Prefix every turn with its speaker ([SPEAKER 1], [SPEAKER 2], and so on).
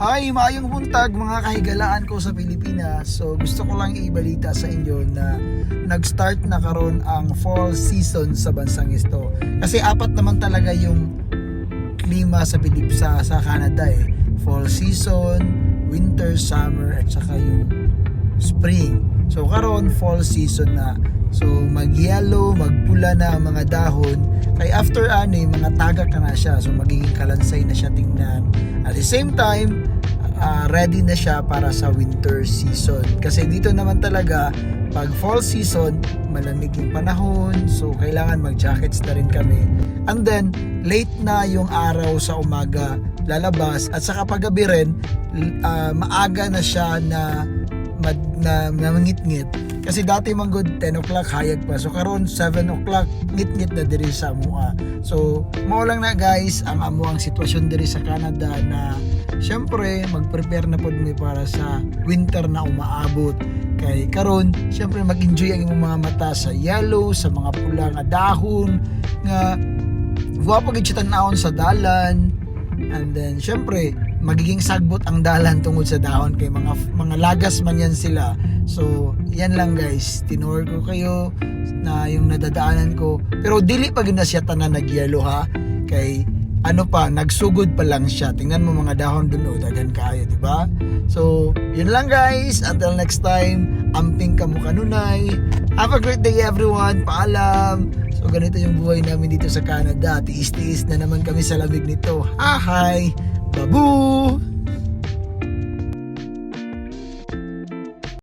[SPEAKER 1] Hi, maayong buntag mga kahigalaan ko sa Pilipinas. So gusto ko lang ibalita sa inyo na nag-start na karon ang fall season sa bansang ito. Kasi apat naman talaga yung klima sa Pilip sa, sa Canada eh. Fall season, winter, summer at saka yung spring. So karon fall season na. So mag-yellow, magpula na ang mga dahon. Kay after ano mga tagak na, na siya. So magiging kalansay na siya tingnan. At the same time, ah, ready na siya para sa winter season. Kasi dito naman talaga, pag fall season, malamig yung panahon. So kailangan mag-jackets na rin kami. And then, late na yung araw sa umaga lalabas. At saka paggabi rin, ah, maaga na siya na mad, na, na mangit-ngit. Kasi dati man good 10 o'clock hayag pa. So karon 7 o'clock ngit-ngit na diri sa Amua. So mao lang na guys ang amo sitwasyon diri sa Canada na syempre mag-prepare na pod mi para sa winter na umaabot. Kay karon syempre mag-enjoy ang imong mga mata sa yellow, sa mga pula nga dahon nga wa pa gid siya sa dalan. And then syempre magiging sagbot ang dalan tungod sa dahon kay mga mga lagas man yan sila. So, yan lang guys. Tinur ko kayo na yung nadadaanan ko. Pero dili pa gina siya tanan nagyelo ha. Kay ano pa, nagsugod pa lang siya. Tingnan mo mga dahon dun o, dagan kayo, di ba? So, yun lang guys. Until next time, amping ka mo kanunay. Have a great day everyone. Paalam. So, ganito yung buhay namin dito sa Canada. Tiis-tiis na naman kami sa lamig nito. Hi! Baboo!